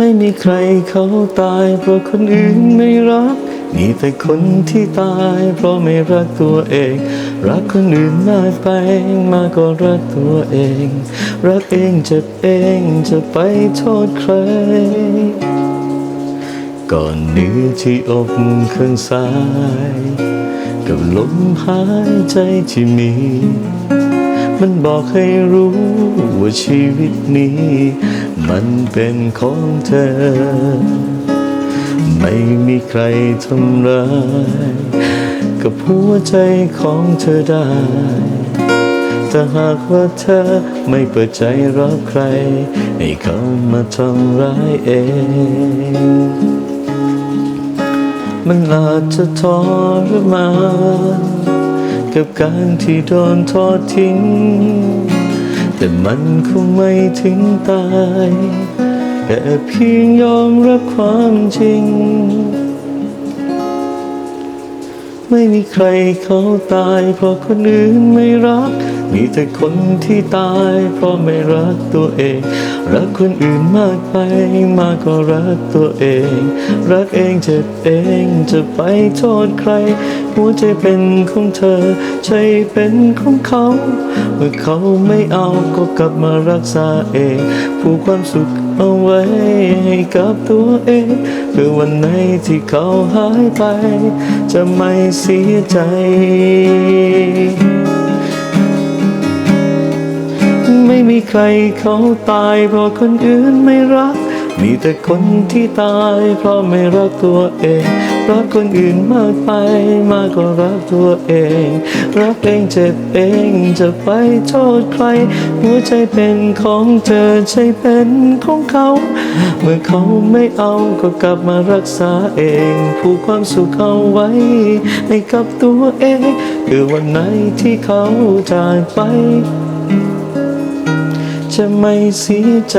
ไม่มีใครเขาตาย เพราะคนอื่นไม่รัก มีแต่คนที่ตาย เพราะไม่รักตัวเอง รักคนอื่นมากไปมากกว่ารักตัวเอง รักเองเจ็บเองจะไปโทษใคร ก่อนเนื้อที่อกข้างซ้าย กับลมหายใจที่มีมันบอกให้รู้ว่าชีวิตนี้ มันเป็นของเธอ ไม่มีใครทำร้ายกับหัวใจของเธอได้ แต่หากว่าเธอไม่เปิดใจรับใคร ให้เขามาทำร้ายเอง มันอาจจะทรมานกับการที่โดนทอดทิ้ง มันคงไม่ถึงตายแค่เพียงยอมรับความจริง ไม่มีใครเขาตายเพราะคนอื่นไม่รัก มีแต่คนที่ตายเพราะไม่รักตัวเอง รักคนอื่นมากไปมากกว่ารักตัวเอง รักเองเจ็บเองจะไปโทษใคร หัวใจเป็นของเธอ ใจเป็นของเขา เมื่อเขาไม่เอาก็กลับมารักษาเองผูกความสุขเอาไว้ให้กับตัวเองเพื่อวันไหนที่เขาหายไป จะไม่เสียใจ ใครเขาตายเพราะคนอื่นไม่รัก มีแต่คนที่ตายเพราะไม่รักตัวเอง รักคนอื่นมากไปมากกว่ารักตัวเอง รักเองเจ็บเองจะไปโทษใคร หัวใจเป็นของเธอใจเป็นของเขา เมื่อเขาไม่เอาก็กลับมารักษาเองผูกความสุขเอาไว้ให้กับตัวเอง คือวันไหนที่เขาจากไป จะไม่เสียใจ